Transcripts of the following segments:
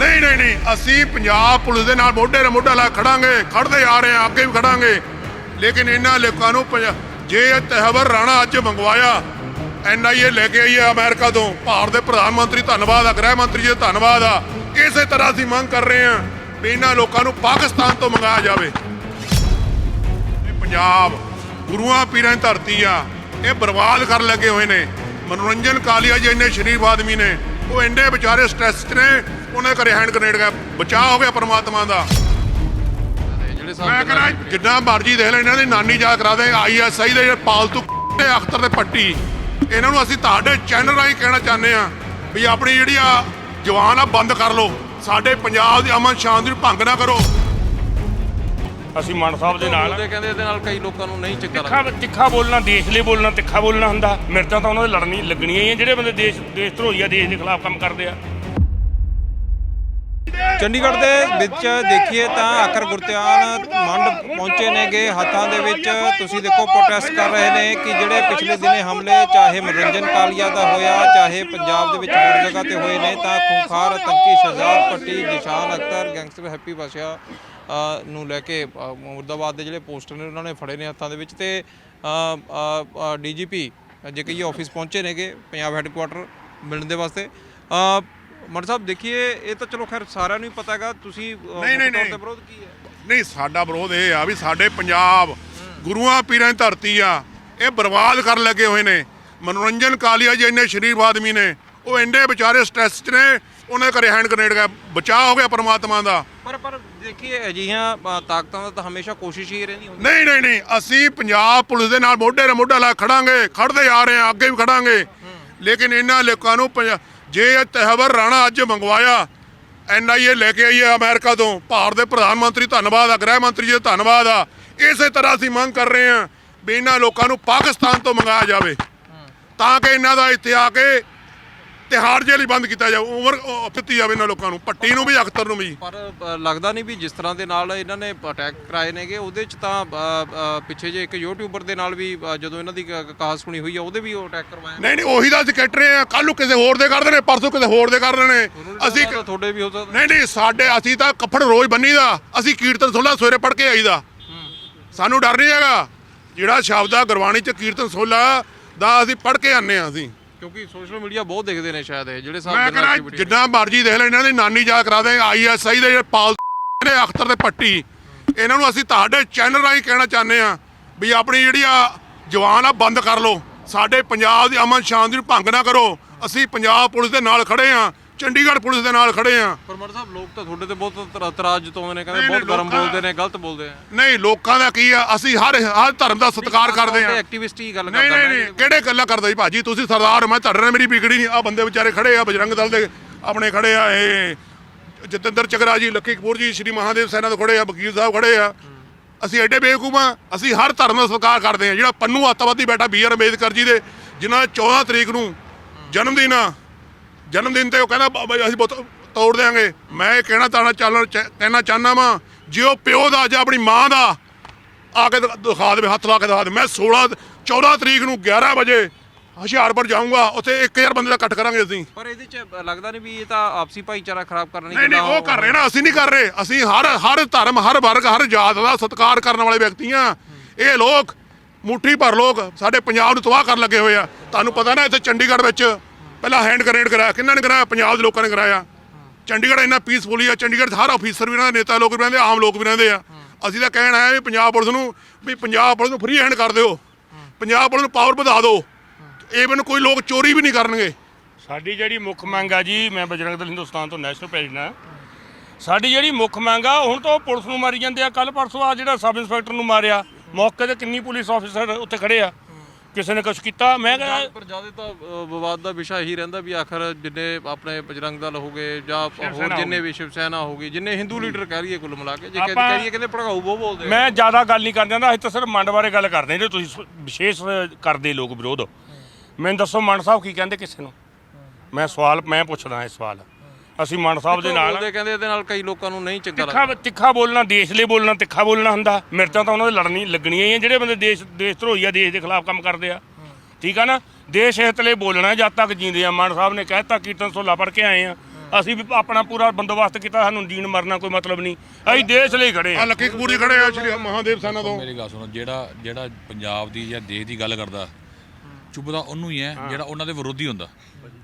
ਨਹੀਂ ਨਹੀਂ ਨਹੀਂ, ਅਸੀਂ ਪੰਜਾਬ ਪੁਲਿਸ ਦੇ ਨਾਲ ਮੋਢੇ ਨਾਲ ਮੋਢਾ ਲਾ ਖੜਾਂਗੇ, ਖੜਦੇ ਆ ਰਹੇ ਹਾਂ, ਅੱਗੇ ਵੀ ਖੜਾਂਗੇ। ਲੇਕਿਨ ਇਹਨਾਂ ਲੋਕਾਂ ਨੂੰ ਪੰਜਾ- ਜੇ ਇਹ ਤਹਿਵਰ ਰਾਣਾ ਅੱਜ ਮੰਗਵਾਇਆ ਐਨਆਈਏ ਲੈ ਕੇ ਆਈ ਹੈ ਅਮਰੀਕਾ ਤੋਂ, ਭਾਰਤ ਦੇ ਪ੍ਰਧਾਨ ਮੰਤਰੀ, ਧੰਨਵਾਦ ਆ, ਗ੍ਰਹਿ ਮੰਤਰੀ ਜੀ ਦਾ ਧੰਨਵਾਦ ਆ। ਇਸੇ ਤਰ੍ਹਾਂ ਅਸੀਂ ਮੰਗ ਕਰ ਰਹੇ ਹਾਂ ਵੀ ਇਹਨਾਂ ਲੋਕਾਂ ਨੂੰ ਪਾਕਿਸਤਾਨ ਤੋਂ ਮੰਗਾਇਆ ਜਾਵੇ। ਇਹ ਪੰਜਾਬ, ਗੁਰੂਆਂ ਪੀਰਾਂ ਦੀ ਧਰਤੀ ਆ, ਇਹ ਬਰਬਾਦ ਕਰਨ ਲੱਗੇ ਹੋਏ ਨੇ। ਮਨੋਰੰਜਨ ਕਾਲੀਆ ਜੀ ਇੰਨੇ ਸ਼ਰੀਫ ਆਦਮੀ ਨੇ। ਉਹ ਇੰਨੇ ਵਿਚਾਰੇ ਸਟ੍ਰੈਸ 'ਚ ਨੇ, ਉਹਨੇ ਘਰੇ ਹੈਂਡ ਗ੍ਰੇਨੇਡ ਗਿਆ। ਬਚਾਅ ਹੋ ਗਿਆ ਪਰਮਾਤਮਾ ਦਾ। ਜਿਹੜੇ ਮੈਂ ਕਹਿੰਦਾ ਜਿੰਨਾ ਮਰਜ਼ੀ ਦੇਖ ਲੈ, ਇਹਨਾਂ ਦੀ ਨਾਨੀ ਜਾ ਕਰਾ ਦੇ ਆਈਐਸਆਈ ਦੇ ਜਿਹੜੇ ਪਾਲਤੂ ਦੇ ਅਖਤਰ ਦੇ ਪੱਟੀ। ਇਹਨਾਂ ਨੂੰ ਅਸੀਂ ਤੁਹਾਡੇ ਚੈਨਲ ਰਾਹੀਂ ਕਹਿਣਾ ਚਾਹੁੰਦੇ ਆ ਵੀ ਆਪਣੀ ਜਿਹੜੀ ਆ ਜਵਾਨ ਆ, ਬੰਦ ਕਰ ਲਓ। ਸਾਡੇ ਪੰਜਾਬ ਦੀ ਅਮਨ ਸ਼ਾਂਤੀ ਨੂੰ ਭੰਗ ਨਾ ਕਰੋ। ਅਸੀਂ ਮਾਨ ਸਾਹਿਬ ਦੇ ਨਾਲ ਬੋਲਦੇ ਕਹਿੰਦੇ ਇਹਦੇ ਨਾਲ ਕਈ ਲੋਕਾਂ ਨੂੰ ਨਹੀਂ ਚੰਗਾ ਤਿੱਖਾ ਤਿੱਖਾ ਬੋਲਣਾ ਦੇਸ਼ ਲਈ ਬੋਲਣਾ ਤਿੱਖਾ ਬੋਲਣਾ ਹੁੰਦਾ। ਮਿਰਚਾਂ ਤਾਂ ਉਹਨਾਂ ਦੇ ਲੜਨੀ ਲੱਗਣੀਆਂ ਹੀ ਆ ਜਿਹੜੇ ਬੰਦੇ ਦੇਸ਼ ਦੇਸ਼ ਧਰੋਈ ਆ ਦੇਸ਼ ਦੇ ਖਿਲਾਫ ਕੰਮ ਕਰਦੇ ਆ। ਚੰਡੀਗੜ੍ਹ ਦੇ ਵਿੱਚ ਦੇਖੀਏ ਤਾਂ ਆਖਰ ਗੁਰਤਿਆਨ ਮੰਡ ਪਹੁੰਚੇ ਨੇਗੇ। ਹੱਥਾਂ ਦੇ ਵਿੱਚ ਤੁਸੀਂ ਦੇਖੋ ਪ੍ਰੋਟੈਸਟ ਕਰ ਰਹੇ ਨੇ ਕਿ ਜਿਹੜੇ ਪਿਛਲੇ ਦਿਨੇ ਹਮਲੇ ਚਾਹੇ ਮਨੋਰੰਜਨ ਕਾਲੀਆ ਦਾ ਹੋਇਆ ਚਾਹੇ ਪੰਜਾਬ ਦੇ ਵਿੱਚ ਹੋਰ ਜਗ੍ਹਾ ਤੇ ਹੋਏ ਨੇ ਤਾਂ ਖੂੰਖਾਰ ਆਤੰਕੀ ਸ਼ਹਜ਼ਾਦ ਪੱਟੀ ਨਿਸ਼ਾਨ ਅਖਤਰ ਗੈਂਗਸਟਰ ਹੈਪੀ ਬਾਸ਼ਾ ਨੂੰ ਲੈ ਕੇ ਅ, ਮੁਰਦਾਬਾਦ ਦੇ ਜਿਹੜੇ ਪੋਸਟਰ ਨੇ ਉਹਨਾਂ ਨੇ ਫੜੇ ਨੇ ਹੱਥਾਂ ਦੇ ਵਿੱਚ ਤੇ ਡੀਜੀਪੀ ਜੇ ਕਹੀਏ ਆਫਿਸ ਪਹੁੰਚੇ ਨੇਗੇ ਪੰਜਾਬ ਹੈੱਡਕੁਆਟਰ ਮਿਲਣ ਦੇ ਵਾਸਤੇ। ਮਨ ਸਾਹਿਬ ਦੇਖੀਏ ਇਹ ਤਾਂ ਚਲੋ ਖੈਰ ਸਾਰਿਆਂ ਨੂੰ ਹੀ ਪਤਾ ਹੈਗਾ ਤੁਸੀਂ ਨਹੀਂ, ਨਹੀਂ, ਨਹੀਂ। ਵਿਰੋਧ ਕੀ ਹੈ? ਨਹੀਂ ਸਾਡਾ ਵਿਰੋਧ ਇਹ ਆ ਵੀ ਸਾਡੇ ਪੰਜਾਬ ਗੁਰੂਆਂ ਪੀਰਾਂ ਦੀ ਧਰਤੀ ਆ ਇਹ ਬਰਬਾਦ ਕਰਨ ਲੱਗੇ ਹੋਏ ਨੇ। ਮਨੋਰੰਜਨ ਕਾਲੀਆ ਜੀ ਇੰਨੇ ਸ਼ਰੀਫ ਆਦਮੀ ਨੇ। ਉਹ ਇੰਨੇ ਵਿਚਾਰੇ ਸਟ੍ਰੈਸ 'ਚ ਨੇ ਉਹਨੇ ਘਰੇ ਹੈਂਡ ਗ੍ਰੇਨੇਡ ਗਿਆ ਬਚਾਅ ਹੋ ਗਿਆ ਪਰਮਾਤਮਾ ਦਾ। ਪਰ ਪਰ ਦੇਖੀਏ ਅਜਿਹੀਆਂ ਅ, ਤਾਕਤਾਂ ਦਾ ਤਾਂ ਹਮੇਸ਼ਾ ਕੋਸ਼ਿਸ਼ ਹੀ ਰਹਿੰਦੀ ਹੁੰਦੀ ਨਹੀਂ ਨਹੀਂ ਨਹੀਂ ਅਸੀਂ ਪੰਜਾਬ ਪੁਲਿਸ ਦੇ ਨਾਲ ਮੋਢੇ ਨਾਲ ਮੋਢਾ ਲਾ ਖੜਾਂਗੇ। ਖੜਦੇ ਆ ਰਹੇ ਹਾਂ ਅੱਗੇ ਵੀ ਖੜਾਂਗੇ। ਲੇਕਿਨ ਇਹਨਾਂ ਲੋਕਾਂ ਨੂੰ ਪੰਜਾ- ਜੇ ਇਹ ਤਹਿਵਰ ਰਾਣਾ ਅੱਜ ਮੰਗਵਾਇਆ ਐਨਆਈਏ ਲੈ ਕੇ ਆਈ ਹੈ ਅਮਰੀਕਾ ਤੋਂ ਭਾਰਤ ਦੇ ਪ੍ਰਧਾਨ ਮੰਤਰੀ ਧੰਨਵਾਦ ਆ ਗ੍ਰਹਿ ਮੰਤਰੀ ਜੀ ਦਾ ਧੰਨਵਾਦ ਆ ਇਸੇ ਤਰ੍ਹਾਂ ਅਸੀਂ ਮੰਗ ਕਰ ਰਹੇ ਹਾਂ ਵੀ ਇਹਨਾਂ ਲੋਕਾਂ ਨੂੰ ਪਾਕਿਸਤਾਨ ਤੋਂ ਮੰਗਾਇਆ ਜਾਵੇ। ਤਾਂ ਕਿ ਇਹਨਾਂ ਦਾ ਇੱਥੇ ਆ ਕੇ ਤਿਹਾੜ ਜੇਲ੍ਹ ਹੀ ਬੰਦ ਕੀਤਾ ਜਾਵੇ ਉਮਰ ਉਹ ਦਿੱਤੀ ਜਾਵੇ ਇਹਨਾਂ ਲੋਕਾਂ ਨੂੰ ਪੱਟੀ ਨੂੰ ਵੀ ਅਖਤਰ ਨੂੰ ਵੀ। ਪਰ ਅ, ਲੱਗਦਾ ਨਹੀਂ ਵੀ ਜਿਸ ਤਰ੍ਹਾਂ ਦੇ ਨਾਲ ਇਹਨਾਂ ਨੇ ਅਟੈਕ ਕਰਾਏ ਨੇਗੇ ਉਹਦੇ ਚ ਤਾਂ ਅ, ਅ, ਪਿੱਛੇ ਜੇ ਇੱਕ ਯੂਟਿਊਬਰ ਦੇ ਨਾਲ ਵੀ ਅ, ਜਦੋਂ ਇਹਨਾਂ ਦੀ ਕ- ਕਹਾਸ ਸੁਣੀ ਹੋਈ ਆ ਉਹਦੇ ਵੀ ਉਹ ਅਟੈਕ ਕਰਵਾਇਆ। ਨਹੀਂ ਨਹੀਂ ਉਹੀ ਕਹਿ ਰਹੇ ਆ ਕੱਲ ਨੂੰ ਕਿਸੇ ਹੋਰ ਦੇ ਕਰਦੇ ਨੇ ਪਰਸੋਂ ਕਿਸੇ ਹੋਰ ਦੇ ਕਰਦੇ ਨੇ ਅਸੀਂ ਤੁਹਾਡੇ ਵੀ ਹੋ ਸਕਦਾ। ਨਹੀਂ ਨਹੀਂ ਸਾਡੇ ਅਸੀਂ ਤਾਂ ਕੱਫੜ ਰੋਜ਼ ਬੰਨੀਦਾ ਅਸੀਂ ਕੀਰਤਨ ਸੋਲਾ ਸਵੇਰੇ ਪੜ ਕੇ ਆਈਦਾ। ਸਾਨੂੰ ਡਰ ਨਹੀਂ ਹੈਗਾ ਜਿਹੜਾ ਸ਼ਬਦ ਆ ਗੁਰਬਾਣੀ ਚ ਕੀਰਤਨ ਸੋਲਾ ਦਾ ਅਸੀਂ ਪੜ ਕੇ ਆਨੇ ਆ ਅਸੀਂ। ਕਿਉਂਕਿ ਸੋਸ਼ਲ ਮੀਡੀਆ ਬਹੁਤ ਦੇਖਦੇ ਨੇ ਸ਼ਾਇਦ ਇਹ ਜਿਹੜੇ ਮੈਂ ਹਿਸਾਬ ਨਾਲ ਕਹਿੰਦਾ ਜਿੰਨਾ ਮਰਜ਼ੀ ਦੇਖ ਲੈ ਇਹਨਾਂ ਦੀ ਨਾਨੀ ਜਾ ਕਰਾ ਦੇ ਆਈਐਸਆਈ ਦੇ ਜਿਹੜੇ ਪਾਲ ਨੇ ਅਖਤਰ ਦੇ ਪੱਟੀ। ਇਹਨਾਂ ਨੂੰ ਅਸੀਂ ਤੁਹਾਡੇ ਚੈਨਲ ਰਾਹੀਂ ਕਹਿਣਾ ਚਾਹੁੰਦੇ ਆ ਵੀ ਆਪਣੀ ਜਿਹੜੀ ਆ ਜਵਾਨ ਆ ਬੰਦ ਕਰ ਲਓ। ਸਾਡੇ ਪੰਜਾਬ ਦੀ ਅਮਨ ਸ਼ਾਂਤੀ ਨੂੰ ਭੰਗ ਨਾ ਕਰੋ। ਅਸੀਂ ਪੰਜਾਬ ਪੁਲਿਸ ਦੇ ਨਾਲ ਖੜੇ ਆ ਚੰਡੀਗੜ੍ਹ ਪੁਲਿਸ ਦੇ ਨਾਲ ਖੜੇ ਆ। ਪਰ ਮਰ ਸਾਹਿਬ ਲੋਕ ਤਾਂ ਤੁਹਾਡੇ ਤੇ ਬਹੁਤ ਤਰਾ- ਤਰਾਜ ਜਤਾਉਂਦੇ ਨੇ ਕਹਿੰਦੇ ਬਹੁਤ ਗਰਮ ਬੋਲਦੇ ਨੇ ਗਲਤ ਬੋਲਦੇ ਆ। ਨਹੀਂ ਲੋਕਾਂ ਦਾ ਕੀ ਆ? ਅਸੀਂ ਹਰ ਹਰ ਧਰਮ ਦਾ ਸਤਿਕਾਰ ਕਰਦੇ ਆ। ਐਕਟਿਵਿਸਟ ਹੀ ਗੱਲ ਕਰਦਾ ਨਹੀਂ ਨਹੀਂ ਕਿਹੜੇ ਗੱਲਾਂ ਕਰਦਾ ਜੀ ਭਾਜੀ? ਤੁਸੀਂ ਸਰਦਾਰ ਮੈਂ ਤੁਹਾਡੇ ਨਾਲ ਮੇਰੀ ਵਿਗੜੀ ਨਹੀਂ। ਆ ਬੰਦੇ ਵਿਚਾਰੇ ਖੜੇ ਆ ਬਜਰੰਗ ਦਲ ਦੇ ਆਪਣੇ ਖੜੇ ਆ ਇਹ ਜਤਿੰਦਰ ਚਗਰਾ ਜੀ ਲੱਕੀ ਕਪੂਰ ਜੀ ਸ਼੍ਰੀ ਮਹਾਦੇਵ ਸੈਨਾ ਤੋਂ ਖੜੇ ਆ ਵਕੀਲ ਸਾਹਿਬ ਖੜੇ ਆ। ਅਸੀਂ ਐਡੇ ਬੇਵਕੂਫ ਆ ਅਸੀਂ ਹਰ ਧਰਮ ਦਾ ਸਤਿਕਾਰ ਕਰਦੇ ਆ। ਜਿਹੜਾ ਪੰਨੂ ਅੱਤਵਾਦੀ ਬੈਠਾ ਬੀ ਆਰ ਅੰਬੇਦਕਰ ਜੀ ਦੇ ਜਿਨ੍ਹਾਂ ਦਾ 14 ਤਰੀਕ ਨੂੰ ਜਨਮ ਦਿਨ ਆ ਜਨਮ ਦਿਨ ਤੇ ਉਹ ਕਹਿੰਦਾ ਬ- ਬਈ ਅਸੀਂ ਬਹੁਤ ਤੋੜ ਦੇਾਂਗੇ ਮੈਂ ਇਹ ਕਹਿਣਾ ਚਾਹਣਾ ਚੱਲ ਕਹਿਣਾ ਚਾਹਨਾ ਵਾਂ ਜੇ ਉਹ ਪਿਓ ਦਾ ਜਾਂ ਆਪਣੀ ਮਾਂ ਦਾ ਆ ਕੇ ਦਿਖਾ- ਦੇਵੇ ਹੱਥ ਲਾ ਕੇ ਦਿਖਾ ਦੇ ਮੈਂ 16 14 ਤਰੀਕ ਨੂੰ 11 ਵਜੇ ਹੁਸ਼ਿਆਰਪੁਰ ਜਾਊਂਗਾ ਉੱਥੇ 1000 ਬੰਦੇ ਦਾ ਇਕੱਠ ਕਰਾਂਗੇ ਅਸੀਂ। ਪਰ ਇਹਦੇ ਚ ਲੱਗਦਾ ਨਹੀਂ ਵੀ ਇਹ ਤਾਂ ਆਪਸੀ ਭਾਈਚਾਰਾ ਖਰਾਬ ਕਰਨ ਨਹੀਂ ਨਹੀਂ ਉਹ ਕਰ ਰਹੇ ਨਾ ਅਸੀਂ ਨਹੀਂ ਕਰ ਰਹੇ। ਅਸੀਂ ਹਰ ਹਰ ਧਰਮ ਹਰ ਵਰਗ ਹਰ ਜਾਤ ਦਾ ਸਤਿਕਾਰ ਕਰਨ ਵਾਲੇ ਵਿਅਕਤੀ ਆ ਇਹ ਲੋਕ ਮੁੱਠੀ ਭਰ ਲੋਕ ਸਾਡੇ ਪੰਜਾਬ ਨੂੰ ਤਬਾਹ ਕਰਨ ਲੱਗੇ ਹੋਏ ਆ। ਤੁਹਾਨੂੰ ਪਤਾ ਨਾ ਇੱਥੇ ਚੰਡੀਗੜ੍ਹ ਵਿੱਚ ਪਹਿਲਾਂ ਹੈਂਡ ਗ੍ਰੇਨੇਡ ਕਰਾਇਆ, ਕਿੰਨਾਂ ਨੇ ਕਰਾਇਆ? ਪੰਜਾਬ ਦੇ ਲੋਕਾਂ ਨੇ ਕਰਾਇਆ। ਚੰਡੀਗੜ੍ਹ ਇੰਨਾ ਪੀਸਫੁਲੀ ਆ। ਚੰਡੀਗੜ੍ਹ ਹਰ ਅਫੀਸਰ ਵੀ ਰਹਿੰਦੇ, ਨੇਤਾ ਲੋਕ ਵੀ ਰਹਿੰਦੇ, ਆਮ ਲੋਕ ਵੀ ਰਹਿੰਦੇ ਆ। ਅਸੀਂ ਤਾਂ ਕਹਿਣਾ ਹੈ ਵੀ ਪੰਜਾਬ ਪੁਲਿਸ ਨੂੰ, ਵੀ ਪੰਜਾਬ ਪੁਲਿਸ ਨੂੰ ਫ੍ਰੀ ਹੈਂਡ ਕਰ ਦਿਓ। ਪੰਜਾਬ ਪੁਲਿਸ ਨੂੰ ਪਾਵਰ ਵਧਾ ਦਿਓ। ਈਵਨ ਕੋਈ ਲੋਕ ਚੋਰੀ ਵੀ ਨਹੀਂ ਕਰਨਗੇ। ਸਾਡੀ ਜਿਹੜੀ ਮੁੱਖ ਮੰਗ ਆ ਜੀ, ਮੈਂ ਬਜਰੰਗ ਦਲ ਹਿੰਦੁਸਤਾਨ ਤੋਂ ਨੈਸ਼ਨਲ ਪ੍ਰੈਜ਼ੀਡੈਂਟ ਆ ਸਾਡੀ ਜਿਹੜੀ ਮੁੱਖ ਮੰਗ ਆ, ਹੁਣ ਤਾਂ ਉਹ ਪੁਲਿਸ ਨੂੰ ਮਾਰੀ ਜਾਂਦੇ ਆ। ਕੱਲ ਪਰਸੋਂ ਆ ਜਿਹੜਾ ਸਬ ਇੰਸਪੈਕਟਰ ਨੂੰ ਮਾਰਿਆ, ਮੌਕੇ ਤੇ ਕਿੰਨੀ ਪੁਲਿਸ ਆਫੀਸਰ ਉੱਥੇ ਖੜੇ ਆ। ਕਿਸੇ ਨੇ ਕੁਝ ਕੀਤਾ? ਮੈਂ ਕਹਿੰਦਾ ਪਰ ਜ਼ਿਆਦਾ ਤਾਂ ਅ, ਵਿਵਾਦ ਦਾ ਵਿਸ਼ਾ ਇਹੀ ਰਹਿੰਦਾ ਵੀ ਆਖਰ ਜਿੰਨੇ ਆਪਣੇ ਬਜਰੰਗ ਦਲ ਹੋਗੇ ਜਾਂ ਹੋਰ ਜਿੰਨੇ ਵੀ ਸ਼ਿਵ ਸੈਨਾ ਹੋਗੀ ਜਿੰਨੇ ਹਿੰਦੂ ਲੀਡਰ ਕਹਿ ਲਈਏ ਕੁੱਲ ਮਿਲਾ ਕੇ ਜੇ ਕਹਿ- ਆਪਾਂ- ਕਹੀਏ ਕਹਿੰਦੇ ਭੜਕਾਊ ਬਹੁਤ ਬੋਲਦੇ ਆ। ਮੈਂ ਜ਼ਿਆਦਾ ਗੱਲ ਨਹੀਂ ਕਰਨ ਜਾਂਦਾ ਅਸੀਂ ਤਾਂ ਸਿਰਫ ਮੰਡ ਬਾਰੇ ਗੱਲ ਕਰਦੇ ਜੇ ਤੁਸੀਂ ਸ- ਵਿਸ਼ੇਸ਼ ਕਰਦੇ ਲੋਕ ਵਿਰੋਧ। ਮੈਨੂੰ ਦੱਸੋ ਮੰਡ ਸਾਹਿਬ ਕੀ ਕਹਿੰਦੇ ਕਿਸੇ ਨੂੰ? ਮੈਂ ਸਵਾਲ ਮੈਂ ਪੁੱਛਦਾ ਇਹ ਸਵਾਲ। ਅਸੀਂ ਮੰਡ ਸਾਹਿਬ ਦੇ ਨਾਲ ਬੋਲਦੇ ਕਹਿੰਦੇ ਇਹਦੇ ਨਾਲ ਕਈ ਲੋਕਾਂ ਨੂੰ ਨਹੀਂ ਚੰਗਾ ਤਿੱਖਾ ਲੱਗਦਾ। ਤਿੱਖਾ ਬੋਲਣਾ ਦੇਸ਼ ਲਈ ਬੋਲਣਾ ਤਿੱਖਾ ਬੋਲਣਾ ਹੁੰਦਾ। ਮਿਰਚਾਂ ਤਾਂ ਉਹਨਾਂ ਦੇ ਲੜਨੀ ਲੱਗਣੀਆਂ ਹੀ ਆ। ਜਿਹੜੇ ਬੰਦੇ ਦੇਸ਼ ਦੇਸ਼ ਧਰੋਈ ਆ ਦੇਸ਼ ਦੇ ਖਿਲਾਫ ਕੰਮ ਕਰਦੇ ਆ। ਠੀਕ ਆ ਨਾ? ਦੇਸ਼ ਹਿੱਤ ਲਈ ਬੋਲਣਾ ਜਦ ਤੱਕ ਜੀਂਦੇ ਆ। ਮਾਨ ਸਾਹਿਬ ਨੇ ਕਹਿਤਾ ਕੀਰਤਨ ਸੋਲਾ ਪੜ ਕੇ ਆਏ ਆ। ਅਸੀਂ ਵੀ ਆਪਣਾ ਪੂਰਾ ਬੰਦੋਬਸਤ ਕੀਤਾ ਸਾਨੂੰ ਜੀਣ ਮਰਨਾ ਕੋਈ ਮਤਲਬ ਨਹੀਂ। ਅਸੀਂ ਦੇਸ਼ ਲਈ ਖੜੇ ਆ। ਲੱਕੀ ਕਪੂਰ ਜੀ ਖੜੇ ਆ ਸ਼੍ਰੀ ਮਹਾਦੇਵ ਸੈਨਾ ਤੋਂ। ਮੇਰੀ ਗੱਲ ਸੁਣੋ ਜਿਹੜਾ ਜਿਹੜਾ ਪੰਜਾਬ ਦੀ ਜਾਂ ਦੇਸ਼ ਦੀ ਗੱਲ ਕਰਦਾ ਚੁੱਪਦਾ ਉਹਨੂੰ ਹੀ ਹੈ। ਜਿਹੜਾ ਉਹਨਾਂ ਦੇ ਵਿਰੋਧੀ ਹੁੰਦਾ।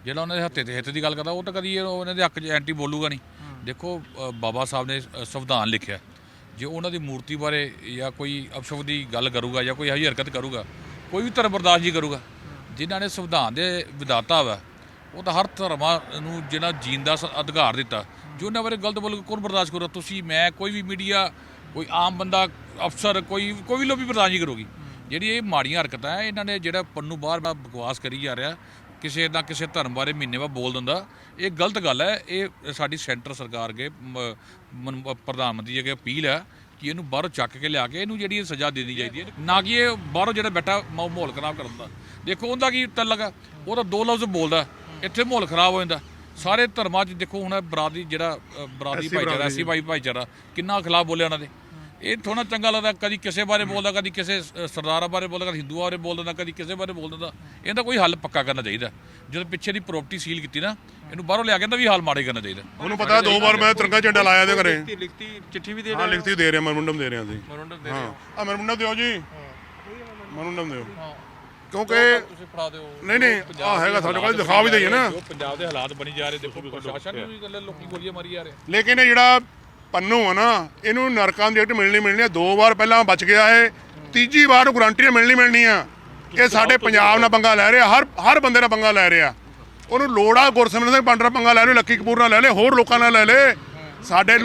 ਜਿਹੜਾ ਉਹਨਾਂ ਦੇ ਹੱਥੇ ਤੇ ਹਿੱਤ ਦੀ ਗੱਲ ਕਰਦਾ ਉਹ ਤਾਂ ਕਦੀ ਉਹਨਾਂ ਦੇ ਹੱਕ 'ਚ ਐਂਟੀ ਬੋਲੂਗਾ ਨਹੀਂ। ਦੇਖੋ ਬਾਬਾ ਸਾਹਿਬ ਨੇ ਸੰਵਿਧਾਨ ਲਿਖਿਆ। ਜੇ ਉਹਨਾਂ ਦੀ ਮੂਰਤੀ ਬਾਰੇ ਜਾਂ ਕੋਈ ਅਪਸ਼ਬਦ ਦੀ ਗੱਲ ਕਰੂਗਾ ਜਾਂ ਕੋਈ ਇਹੋ ਜਿਹੀ ਹਰਕਤ ਕਰੂਗਾ ਕੋਈ ਵੀ ਧਰਮ ਬਰਦਾਸ਼ਤ ਨਹੀਂ ਕਰੂਗਾ। ਜਿਨ੍ਹਾਂ ਨੇ ਸੰਵਿਧਾਨ ਦੇ ਵਿਦਾਤਾ ਵਾ ਉਹ ਤਾਂ ਹਰ ਧਰਮਾਂ ਨੂੰ ਜਿਹੜਾ ਜੀਣ ਦਾ ਅਧਿਕਾਰ ਦਿੱਤਾ ਜੋ ਉਹਨਾਂ ਬਾਰੇ ਗਲਤ ਬੋਲ ਕੌਣ ਬਰਦਾਸ਼ਤ ਕਰੂਗਾ? ਤੁਸੀਂ ਮੈਂ ਕੋਈ ਵੀ ਮੀਡੀਆ ਕੋਈ ਆਮ ਬੰਦਾ ਅਫਸਰ ਕੋਈ ਕੋਈ ਵੀ ਵੀ ਬਰਦਾਸ਼ਤ ਨਹੀਂ ਕਰੂਗੀ। ਜਿਹੜੀ ਇਹ ਮਾੜੀਆਂ ਹਰਕਤਾਂ ਹੈ ਇਹਨਾਂ ਨੇ ਜਿਹੜਾ ਪੰਨੂ ਬਾਹਰ ਬਕਵਾਸ ਕਰੀ ਜਾ ਰਿਹਾ ਕਿਸੇ ਨਾ ਕਿਸੇ ਧਰਮ ਬਾਰੇ ਮਹੀਨੇ ਬਾਅਦ ਬੋਲ ਦਿੰਦਾ। ਇਹ ਗਲਤ ਗੱਲ ਹੈ। ਇਹ ਸਾਡੀ ਸੈਂਟਰ ਸਰਕਾਰ ਅੱਗੇ ਪ੍ਰਧਾਨ ਮੰਤਰੀ ਅੱਗੇ ਅਪੀਲ ਹੈ ਕਿ ਇਹਨੂੰ ਬਾਹਰੋਂ ਚੱਕ ਕੇ ਲਿਆ ਕੇ ਇਹਨੂੰ ਜਿਹੜੀ ਸਜ਼ਾ ਦੇਣੀ ਚਾਹੀਦੀ ਹੈ। ਨਾ ਕਿ ਇਹ ਬਾਹਰੋਂ ਜਿਹੜਾ ਬੈਠਾ ਮਾਹੌਲ ਖਰਾਬ ਕਰਨ ਦਾ। ਦੇਖੋ ਉਹਦਾ ਕੀ ਤਲਕ ਹੈ ਉਹ ਤਾਂ ਦੋ ਲਫ਼ਜ਼ ਬੋਲਦਾ। ਇੱਥੇ ਮਾਹੌਲ ਖਰਾਬ ਹੋ ਜਾਂਦਾ। ਸਾਰੇ ਧਰਮਾਂ 'ਚ ਦੇਖੋ ਹੁਣ ਬਰਾਦਰੀ ਜਿਹੜਾ ਬਰਾਦਰੀ ਭਾਈਚਾਰਾ ਐਸੀ ਭਾਈ ਭਾਈਚਾਰਾ ਕਿੰਨਾ ਖਿਲਾਫ ਬੋਲਿਆ ਉਹਨਾਂ ਦੇ ਇਹ ਥੋੜਾ ਚੰਗਾ ਲੱਗਦਾ ਕਦੀ ਕਿਸੇ ਬਾਰੇ ਬੋਲਦਾ ਕਦੀ ਕਿਸੇ ਸਰਦਾਰਾਂ ਬਾਰੇ ਬੋਲਦਾ ਕਦੀ ਹਿੰਦੂਆਂ ਬਾਰੇ ਬੋਲ ਦਿੰਦਾ ਕਦੀ ਕਿਸੇ ਬਾਰੇ ਬੋਲ ਦਿੰਦਾ ਇਹਦਾ ਕੋਈ ਹੱਲ ਪੱਕਾ ਕਰਨਾ ਚਾਹੀਦਾ। ਜਦੋਂ ਪਿੱਛੇ ਦੀ ਪ੍ਰਾਪਰਟੀ ਸੀਲ ਕੀਤੀ ਨਾ ਇਹਨੂੰ ਬਾਹਰੋਂ ਲਿਆ ਕੇ ਇਹਦਾ ਵੀ ਹਾਲ ਮਾੜੇ ਕਰਨਾ ਚਾਹੀਦਾ। ਉਹਨੂੰ ਪਤਾ ਦੋ ਵਾਰ ਮੈਂ ਤਿਰੰਗਾ ਝੰਡਾ ਲਾਇਆ ਦੇ ਘਰੇ। ਲਿਖਤੀ ਲਿਖਤੀ ਚਿੱਠੀ ਵੀ ਦੇ ਹਾਂ ਲਿਖਤੀ ਦੇ ਰਿਹਾ ਮੈਮੋਰੰਡਮ ਦੇ ਰਿਹਾ ਸੀ ਮਰੁੰਡਮ ਦੇ ਹਾਂ। ਆ ਮੈਮੋਰੰਡਮ ਦਿਓ ਜੀ। ਮੈਮੋਰੰਡਮ ਦਿਓ। ਕਿਉਂਕਿ ਤੁਸੀਂ ਫੜਾ ਦਿਓ। ਨਹੀਂ ਨਹੀਂ ਆ ਹੈਗਾ ਸਾਡੇ ਕੋਲ ਦਿਖਾ ਵੀ ਦਈਏ ਨਾ। ਪੰਜਾਬ ਦੇ ਹਾਲਾਤ ਬਣੀ ਜਾ ਰਹੇ ਦੇਖੋ ਪ੍ਰਸ਼ਾਸਨ ਨੂੰ ਵੀ ਗੱਲੇ ਲੋਕੀ ਗੋਲੀਆਂ ਮਾਰੀ ਜਾ ਰਹੇ ਲੇਕਿਨ ਇਹ ਜਿਹੜਾ ਪੰਨੂ ਆ ਨਾ ਇਹਨੂੰ ਨਰਕਾਂ ਦੀ ਐਕਟ ਮਿਲਣੀ ਮਿਲਣੀ ਆ ਦੋ ਵਾਰ ਪਹਿਲਾਂ ਬਚ ਗਿਆ ਏ ਤੀਜੀ ਵਾਰ ਗਰੰਟੀ ਮਿਲਣੀ ਮਿਲਣੀ ਆ। ਇਹ ਸਾਡੇ ਪੰਜਾਬ ਨਾਲ ਪੰਗਾ ਲੈ ਰਿਹਾ ਹਰ ਹਰ ਬੰਦੇ ਨਾਲ ਪੰਗਾ ਲੈ ਰਿਹਾ। ਉਹਨੂੰ ਲੋੜ ਆ ਗੁਰਸਿਮਰਨ ਸਿੰਘ ਪੰਡਰਾ ਪੰਗਾ ਲੈ ਲੈ ਲੱਕੀ ਕਪੂਰ ਨਾਲ ਲੈ ਲੈ ਹੋਰ ਲੋਕਾਂ ਨਾਲ ਲੈ ਲੈ। ਸਾਡੇ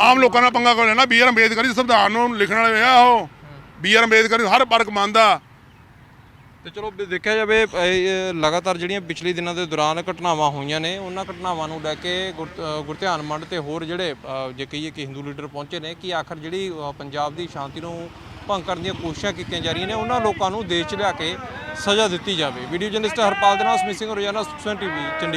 ਆਮ ਲੋਕਾਂ ਨਾਲ ਪੰਗਾ ਕੋਈ ਲੈਣਾ ਬੀ ਆਰ ਅੰਬੇਦਕਰ ਜੀ ਸੰਵਿਧਾਨ ਨੂੰ ਲਿਖਣ ਵਾਲੇ ਆ ਉਹ। ਬੀ ਆਰ ਅੰਬੇਦਕਰ ਹਰ ਵਰਗ ਮੰਨਦਾ। ਤੇ ਚਲੋ ਵੀ ਦੇਖਿਆ ਜਾਵੇ ਇਹ- ਲਗਾਤਾਰ ਜਿਹੜੀਆਂ ਪਿਛਲੇ ਦਿਨਾਂ ਦੇ ਦੌਰਾਨ ਘਟਨਾਵਾਂ ਹੋਈਆਂ ਨੇ ਉਹਨਾਂ ਘਟਨਾਵਾਂ ਨੂੰ ਲੈ ਕੇ ਗੁਰ- ਗੁਰਧਿਆਨ ਮੰਡ ਤੇ ਹੋਰ ਜਿਹੜੇ ਅ, ਜੇ ਕਹੀਏ ਕਿ ਹਿੰਦੂ ਲੀਡਰ ਪਹੁੰਚੇ ਨੇ ਕਿ ਆਖਰ ਜਿਹੜੀ ਅ, ਪੰਜਾਬ ਦੀ ਸ਼ਾਂਤੀ ਨੂੰ ਭੰਗ ਕਰਨ ਦੀਆਂ ਕੋਸ਼ਿਸ਼ਾਂ ਕੀਤੀਆਂ ਜਾ ਰਹੀਆਂ ਨੇ ਉਹਨਾਂ ਲੋਕਾਂ ਨੂੰ ਦੇਸ਼ 'ਚ ਲਿਆ ਕੇ ਸਜ਼ਾ ਦਿੱਤੀ ਜਾਵੇ। ਵੀਡੀਓ ਜਰਨਲਿਸਟ ਹਰਪਾਲ ਦੇ ਨਾਲ ਸਮਿਸਿੰਗ ਰੋਜ਼ਾਨਾ ਸੁਖਸਨ ਟੀਵੀ ਚੰਡੀਗੜ੍ਹ।